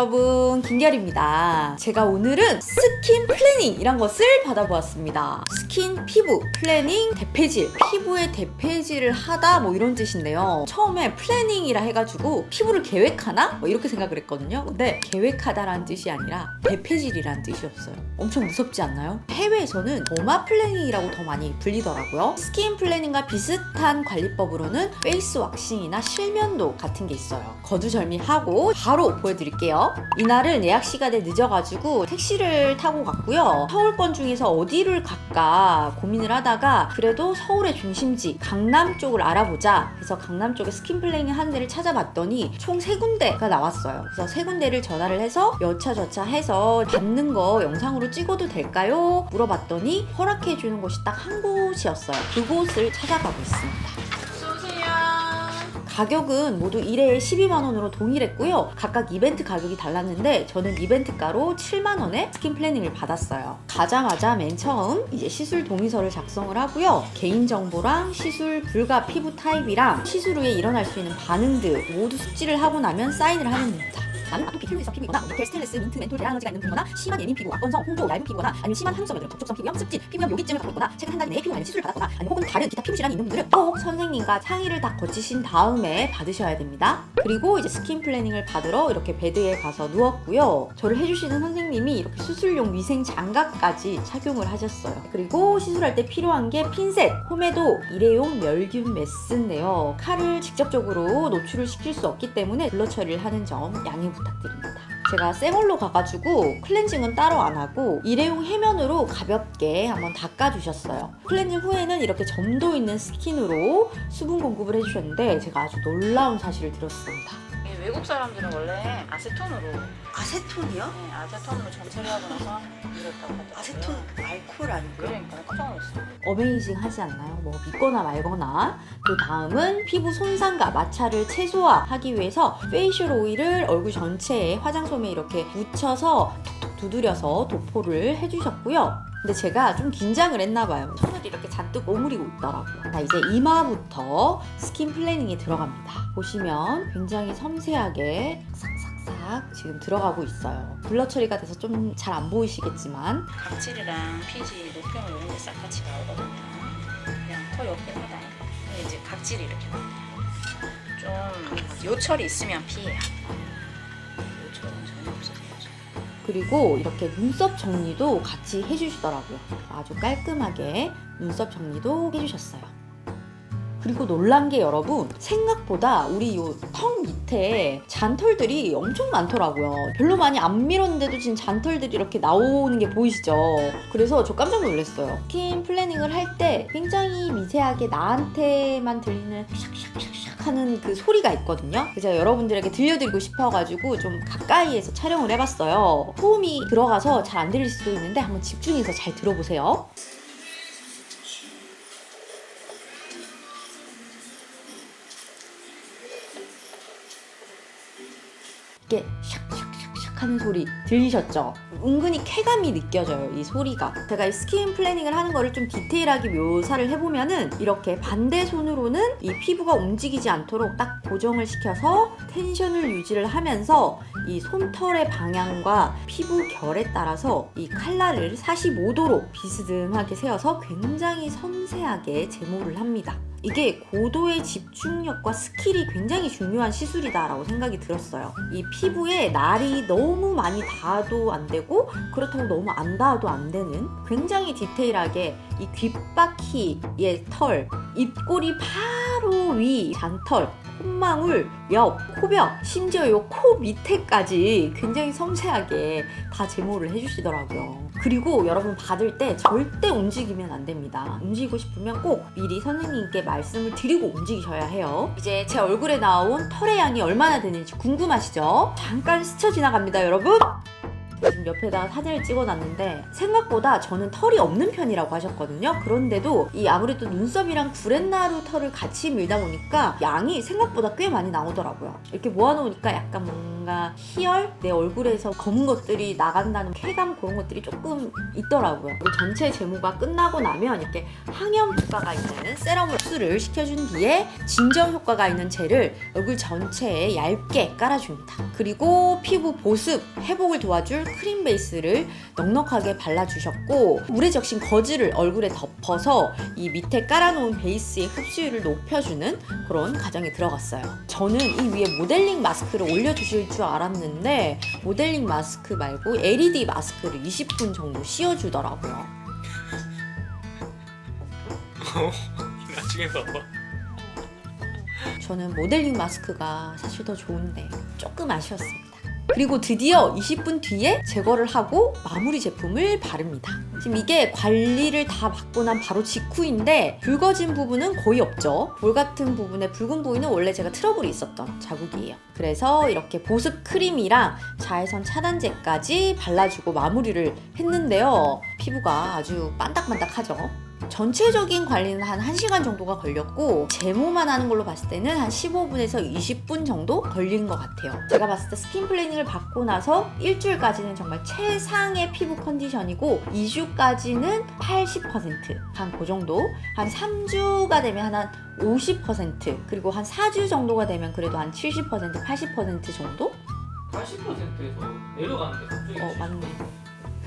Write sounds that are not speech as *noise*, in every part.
여러분 김결입니다. 제가 오늘은 스킨 플래닝이란 것을 받아보았습니다. 스킨 피부 플래닝 대패질 피부의 대패질을 하다 뭐 이런 뜻인데요. 처음에 플래닝이라 해가지고 피부를 계획하나 뭐 이렇게 생각을 했거든요. 근데 계획하다라는 뜻이 아니라 대패질이라는 뜻이었어요. 엄청 무섭지 않나요? 해외에서는 더마 플래닝이라고 더 많이 불리더라고요. 스킨 플래닝과 비슷한 관리법으로는 페이스 왁싱이나 실면도 같은 게 있어요. 거두절미하고 바로 보여드릴게요. 이날은 예약 시간에 늦어가지고 택시를 타고 갔고요. 서울권 중에서 어디를 갈까 고민을 하다가 그래도 서울의 중심지 강남 쪽을 알아보자 해서 강남 쪽에 스킨 플래닝 하는 데를 찾아봤더니 총 세 군데가 나왔어요. 그래서 세 군데를 전화를 해서 여차저차 해서 받는 거 영상으로 찍어도 될까요? 물어봤더니 허락해 주는 곳이 딱 한 곳이었어요. 그곳을 찾아가고 있습니다. 가격은 모두 1회에 12만 원으로 동일했고요. 각각 이벤트 가격이 달랐는데 저는 이벤트가로 7만 원에 스킨 플래닝을 받았어요. 가자마자 맨 처음 이제 시술 동의서를 작성을 하고요. 개인 정보랑 시술 불가 피부 타입이랑 시술 후에 일어날 수 있는 반응들 모두 숙지를 하고 나면 사인을 하면 됩니다. 나는 아토피 필루이성 피부이거나 니켈, 스테인리스, 민트, 멘톨, 대알러지가 있는 분이거나 심한 예민 피부, 악건성, 홍조, 얇은 피부거나 아니면 심한 항성염, 접촉성 피부염, 습진, 피부염 요기증을 있거나 최근 한달 내에 피부 관련 시술을 받았거나 아니면 혹은 다른 기타 피부 질환이 있는 분들은 꼭 선생님과 창의를 다 거치신 다음에 받으셔야 됩니다. 그리고 이제 스킨 플래닝을 받으러 이렇게 베드에 가서 누웠고요. 저를 해주시는 선생님이 이렇게 수술용 위생 장갑까지 착용을 하셨어요. 그리고 시술할 때 필요한 게 핀셋, 홈에도 일회용 멸균 메스인데요. 칼을 직접적으로 노출을 시킬 수 없기 때문에 블러 처리를 하는 점 양해 부탁드립니다. 제가 생얼로 가가지고 클렌징은 따로 안 하고 일회용 해면으로 가볍게 한번 닦아주셨어요. 클렌징 후에는 이렇게 점도 있는 스킨으로 수분 공급을 해주셨는데 제가 아주 놀라운 사실을 들었습니다. 이 외국 사람들은 원래 아세톤으로 아세톤이요? 네, 아세톤으로 전 처리 하고 나서 이랬다고 하더라고요. 알코올 아니고요? 그러니까 깜짝 놀랐어요. 어메이징 하지 않나요? 뭐 믿거나 말거나 그 다음은 피부 손상과 마찰을 최소화하기 위해서 페이셜 오일을 얼굴 전체에 화장솜에 이렇게 묻혀서 톡톡 두드려서 도포를 해주셨고요. 근데 제가 좀 긴장을 했나 봐요. 손을 이렇게 잔뜩 오므리고 있더라고요. 자, 이제 이마부터 스킨 플래닝이 들어갑니다. 보시면 굉장히 섬세하게 싹싹 싹 지금 들어가고 있어요. 블러 처리가 돼서 좀 잘 안 보이시겠지만 각질이랑 피지, 노폐물 이런 게 싹 같이 나오거든요. 그냥 털 옆에마다 근데 이제 각질이 이렇게 나와요. 좀 요철이 있으면 피해요. 요철은 전혀 없어서 그리고 이렇게 눈썹 정리도 같이 해주시더라고요. 아주 깔끔하게 눈썹 정리도 해주셨어요. 그리고 놀란 게 여러분 생각보다 우리 요 턱 밑 에 잔털들이 엄청 많더라고요. 별로 많이 안 밀었는데도 지금 잔털들이 이렇게 나오는 게 보이시죠? 그래서 저 깜짝 놀랐어요. 스킨 플래닝을 할 때 굉장히 미세하게 나한테만 들리는 샥샥샥샥 하는 그 소리가 있거든요. 그래서 여러분들에게 들려드리고 싶어가지고 좀 가까이에서 촬영을 해봤어요. 소음이 들어가서 잘 안 들릴 수도 있는데 한번 집중해서 잘 들어보세요. 이게 샥샥샥샥 하는 소리 들리셨죠? 은근히 쾌감이 느껴져요, 이 소리가. 제가 이 스킨 플래닝을 하는 거를 좀 디테일하게 묘사를 해보면은 이렇게 반대 손으로는 이 피부가 움직이지 않도록 딱 고정을 시켜서 텐션을 유지를 하면서 이 솜털의 방향과 피부 결에 따라서 이 칼날을 45도로 비스듬하게 세워서 굉장히 섬세하게 제모를 합니다. 이게 고도의 집중력과 스킬이 굉장히 중요한 시술이다라고 생각이 들었어요. 이 피부에 날이 너무 많이 닿아도 안 되고 그렇다고 너무 안 닿아도 안 되는 굉장히 디테일하게 이 귓바퀴의 털, 입꼬리 바로 위 잔털, 콧망울, 옆, 코벽, 심지어 요 코 밑에까지 굉장히 섬세하게 다 제모를 해주시더라고요. 그리고 여러분 받을 때 절대 움직이면 안 됩니다. 움직이고 싶으면 꼭 미리 선생님께 말씀을 드리고 움직이셔야 해요. 이제 제 얼굴에 나온 털의 양이 얼마나 되는지 궁금하시죠? 잠깐 스쳐 지나갑니다, 여러분. 지금 옆에다가 사진을 찍어놨는데 생각보다 저는 털이 없는 편이라고 하셨거든요. 그런데도 이 아무래도 눈썹이랑 구렛나루 털을 같이 밀다 보니까 양이 생각보다 꽤 많이 나오더라고요. 이렇게 모아놓으니까 약간 뭔가 희열 내 얼굴에서 검은 것들이 나간다는 쾌감 그런 것들이 조금 있더라고요. 이 전체 제모가 끝나고 나면 이렇게 항염 효과가 있는 세럼을 흡수를 시켜준 뒤에 진정 효과가 있는 젤을 얼굴 전체에 얇게 깔아줍니다. 그리고 피부 보습, 회복을 도와줄 크림 베이스를 넉넉하게 발라주셨고 물에 적신 거즈를 얼굴에 덮어서 이 밑에 깔아놓은 베이스의 흡수율을 높여주는 그런 과정이 들어갔어요. 저는 이 위에 모델링 마스크를 올려주실 줄 알았는데 모델링 마스크 말고 LED 마스크를 20분 정도 씌워주더라고요. *laughs* 나중에 봐봐. 저는 모델링 마스크가 사실 더 좋은데 조금 아쉬웠습니다. 그리고 드디어 20분 뒤에 제거를 하고 마무리 제품을 바릅니다. 지금 이게 관리를 다 받고 난 바로 직후인데 붉어진 부분은 거의 없죠. 볼 같은 부분에 붉은 부위는 원래 제가 트러블이 있었던 자국이에요. 그래서 이렇게 보습 크림이랑 자외선 차단제까지 발라주고 마무리를 했는데요. 피부가 아주 반딱반딱하죠. 전체적인 관리는 한 1시간 정도가 걸렸고 제모만 하는 걸로 봤을 때는 한 15분에서 20분 정도 걸린 것 같아요. 제가 봤을 때 스킨 플래닝을 받고 나서 일주일까지는 정말 최상의 피부 컨디션이고 2주까지는 80%한 그 정도 한 3주가 되면 한 50% 그리고 한 4주 정도가 되면 그래도 한 70% 80% 정도? 80%에서 내려가는데 갑자기. 어 맞네.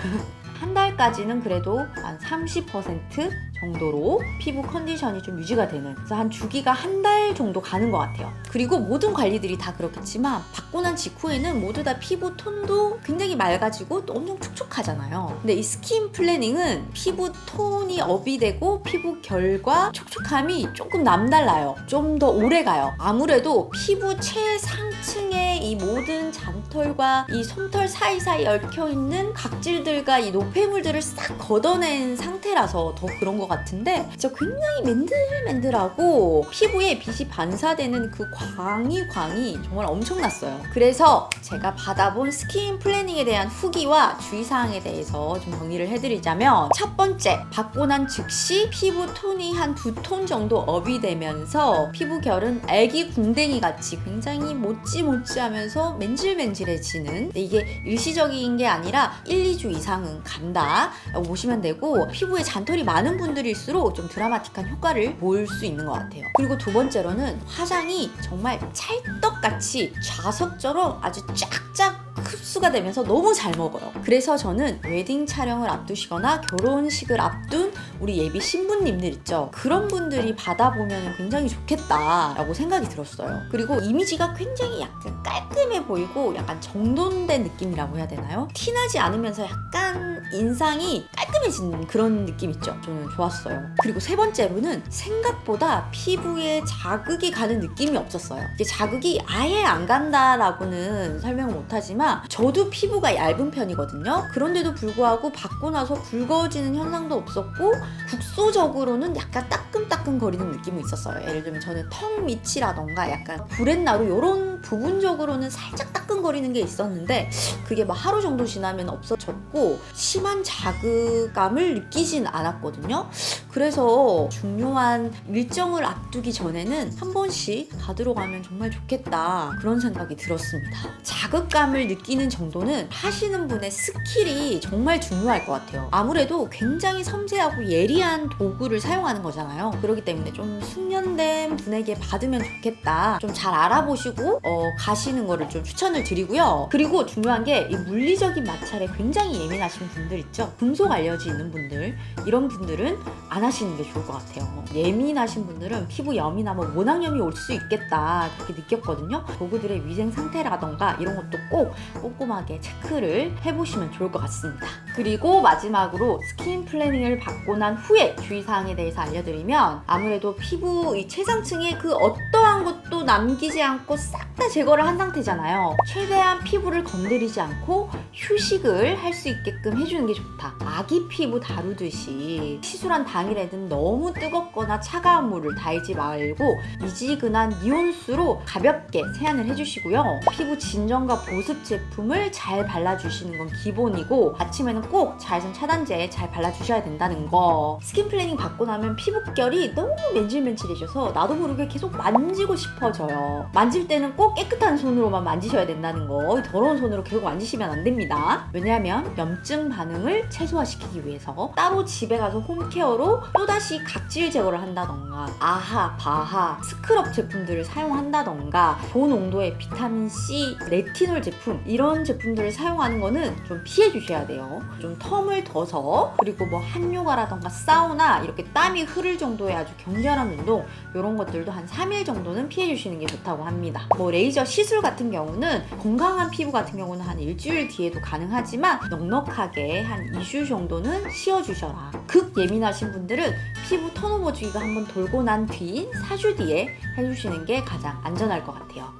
*laughs* 한 달까지는 그래도 한 30% 정도로 피부 컨디션이 좀 유지가 되는 그래서 한 주기가 한 달 정도 가는 것 같아요. 그리고 모든 관리들이 다 그렇겠지만 받고 난 직후에는 모두 다 피부 톤도 굉장히 맑아지고 또 엄청 촉촉하잖아요. 근데 이 스킨 플래닝은 피부 톤이 업이 되고 피부 결과 촉촉함이 조금 남달라요. 좀 더 오래 가요. 아무래도 피부 최상층의 이 모든 잔털과 이 솜털 사이사이 얽혀 있는 각질들과 이 노폐물들을 싹 걷어낸 상태라서 더 그런 것 같은데 진짜 굉장히 맨들맨들하고 피부에 빛이 반사되는 그 광이 광이 정말 엄청났어요. 그래서 제가 받아본 스킨 플래닝에 대한 후기와 주의사항에 대해서 좀 정리를 해드리자면 첫 번째 받고 난 즉시 피부 톤이 한 두 톤 정도 업이 되면서 피부 결은 애기 궁뎅이 같이 굉장히 모찌모찌 하면서 맨질맨질해지는 이게 일시적인 게 아니라 1, 2주 이상은 간다 라고 보시면 되고 피부에 잔털이 많은 분들일수록 좀 드라마틱한 효과를 볼 수 있는 것 같아요. 그리고 두 번째로는 화장이 정말 찰떡같이 좌석처럼 아주 쫙쫙 흡수가 되면서 너무 잘 먹어요. 그래서 저는 웨딩 촬영을 앞두시거나 결혼식을 앞둔 우리 예비 신부님들 있죠. 그런 분들이 받아보면 굉장히 좋겠다라고 생각이 들었어요. 그리고 이미지가 굉장히 약간 깔끔해 보이고 약간 정돈된 느낌이라고 해야 되나요? 티나지 않으면서 약간 인상이 깔끔해진 그런 느낌 있죠. 저는 좋았어요. 그리고 세 번째로는 생각보다 피부에 자극이 가는 느낌이 없었어요. 이게 자극이 아예 안 간다라고는 설명을 못하지만 저도 피부가 얇은 편이거든요. 그런데도 불구하고 받고 나서 붉어지는 현상도 없었고 국소적으로는 약간 따끔따끔 거리는 느낌이 있었어요. 예를 들면 저는 턱 밑이라던가 약간 구렛나루 이런 부분적으로는 살짝 따끔거리는 게 있었는데 그게 막 하루 정도 지나면 없어졌고 심한 자극감을 느끼진 않았거든요. 그래서 중요한 일정을 앞두기 전에는 한 번씩 받으러 가면 정말 좋겠다 그런 생각이 들었습니다. 자극감을 느끼는 정도는 하시는 분의 스킬이 정말 중요할 것 같아요. 아무래도 굉장히 섬세하고 예리한 도구를 사용하는 거잖아요. 그렇기 때문에 좀 숙련된 분에게 받으면 좋겠다. 좀 잘 알아보시고 어, 가시는 거를 좀 추천을 드리고요. 그리고 중요한 게 이 물리적인 마찰에 굉장히 예민하신 분들 있죠. 금속 알러지 있는 분들 이런 분들은 안 하시는 게 좋을 것 같아요. 예민하신 분들은 피부 염이나 뭐 모낭염이 올 수 있겠다 그렇게 느꼈거든요. 도구들의 위생 상태라던가 이런 것도 꼭 꼼꼼하게 체크를 해보시면 좋을 것 같습니다. 그리고 마지막으로 스킨 플래닝을 받고 난 후에 주의사항에 대해서 알려드리면 아무래도 피부 이 최상층에 그 어떠한 것도 남기지 않고 싹 다 제거를 한 상태잖아요. 최대한 피부를 건드리지 않고 휴식을 할 수 있게끔 해주는 게 좋다. 아기 피부 다루듯이 시술한 당일 에는 너무 뜨겁거나 차가운 물을 달지 말고 미지근한 이온수로 가볍게 세안을 해주시고요. 피부 진정과 보습 제품을 잘 발라주시는 건 기본이고 아침에는 꼭 자외선 차단제 잘 발라주셔야 된다는 거. 스킨 플래닝 받고 나면 피부결이 너무 맨질맨질해져서 나도 모르게 계속 만지고 싶어져요. 만질 때는 꼭 깨끗한 손으로만 만지셔야 된다는 거. 이 더러운 손으로 계속 만지시면 안 됩니다. 왜냐하면 염증 반응을 최소화시키기 위해서 따로 집에 가서 홈케어로 또다시 각질 제거를 한다던가 아하, 바하, 스크럽 제품들을 사용한다던가 고농도의 비타민C, 레티놀 제품 이런 제품들을 사용하는 거는 좀 피해 주셔야 돼요. 좀 텀을 둬서 그리고 뭐 한요가라던가 사우나 이렇게 땀이 흐를 정도의 아주 격렬한 운동 이런 것들도 한 3일 정도는 피해 주시는 게 좋다고 합니다. 뭐 레이저 시술 같은 경우는 건강한 피부 같은 경우는 한 일주일 뒤에도 가능하지만 넉넉하게 한 2주 정도는 쉬어 주셔라. 극 예민하신 분들 은 피부 턴오버 주기가 한번 돌고 난 뒤인 4주 뒤에 해주시는 게 가장 안전할 것 같아요.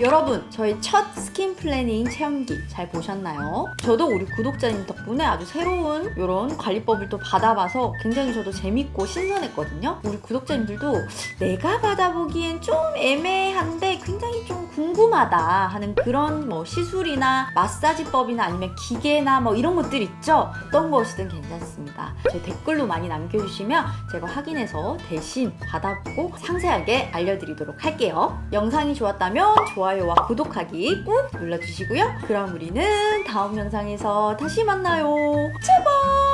여러분, 저희 첫 스킨 플래닝 체험기 잘 보셨나요? 저도 우리 구독자님 덕분에 아주 새로운 이런 관리법을 또 받아봐서 굉장히 저도 재밌고 신선했거든요. 우리 구독자님들도 내가 받아보기엔 좀 애매한데 굉장히 좀 궁금하다 하는 그런 뭐 시술이나 마사지법이나 아니면 기계나 뭐 이런 것들 있죠? 어떤 것이든 괜찮습니다. 제 댓글로 많이 남겨주시면 제가 확인해서 대신 받아보고 상세하게 알려드리도록 할게요. 영상이 좋았다면 좋아요와 구독하기 꾹 눌러주시고요. 그럼 우리는 다음 영상에서 다시 만나요. 제발!